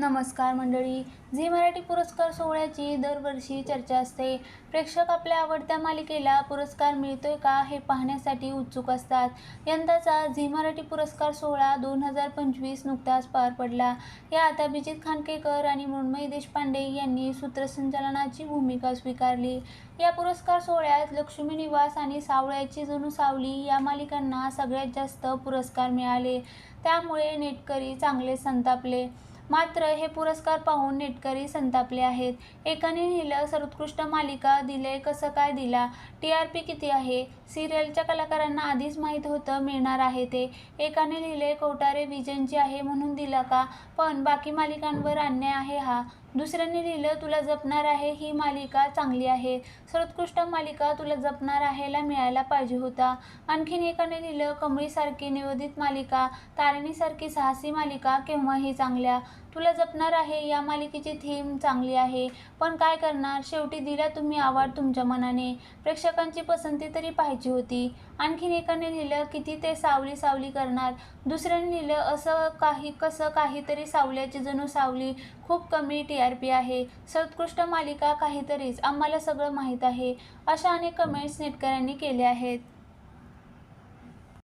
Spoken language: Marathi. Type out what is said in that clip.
नमस्कार मंडळी. झी मराठी पुरस्कार सोहळ्याची दरवर्षी चर्चा असते. प्रेक्षक आपल्या आवडत्या मालिकेला पुरस्कार मिळतोय का हे पाहण्यासाठी उत्सुक असतात. यंदाचा झी मराठी पुरस्कार सोहळा दोन हजार पंचवीस नुकताच पार पडला. यात अभिजित खानकेकर आणि मृण्मयी देशपांडे यांनी सूत्रसंचालनाची भूमिका स्वीकारली. या पुरस्कार सोहळ्यात लक्ष्मी निवास आणि सावळ्याची जणू सावली या मालिकांना सगळ्यात जास्त पुरस्कार मिळाले. त्यामुळे नेटकरी चांगले संतापले. मात्र हे पुरस्कार पाहून नेटकरी संतापले आहेत. एकाने लिहिलं सर्वोत्कृष्ट मालिका दिले कसं काय दिला? टी आर पी किती आहे? सिरियलच्या कलाकारांना आधीच माहीत होतं मिळणार आहे ते. एकाने लिहिले कोटारे विजनची आहे म्हणून दिला का? पण बाकी मालिकांवर अन्याय आहे हा. दुसऱ्याने लिहिलं तुला जपणार आहे ही मालिका चांगली आहे. सर्वोत्कृष्ट मालिका तुला जपणार आहेला मिळायला पाहिजे होता. आणखीन एकाने लिहिलं कमळीसारखी निवेदित मालिका तारणीसारखी साहसी मालिका केव्हाही चांगल्या? तुला जपणार आहे या मालिकेची थीम चांगली आहे. पण काय करणार? शेवटी दिला तुम्ही आवाड तुमच्या मनाने. प्रेक्षकांची पसंती तरी पाहिजे होती. आणखीन एकाने लिहिलं किती ते सावली सावली करणार. दुसऱ्याने लिहिलं असं काही कसं काहीतरी सावल्याची जणू सावली. खूप कमी टी आर पी आहे. सर्वोत्कृष्ट मालिका काहीतरीच. आम्हाला सगळं माहीत आहे. अशा अनेक कमेंट्स नेटकऱ्यांनी केले आहेत.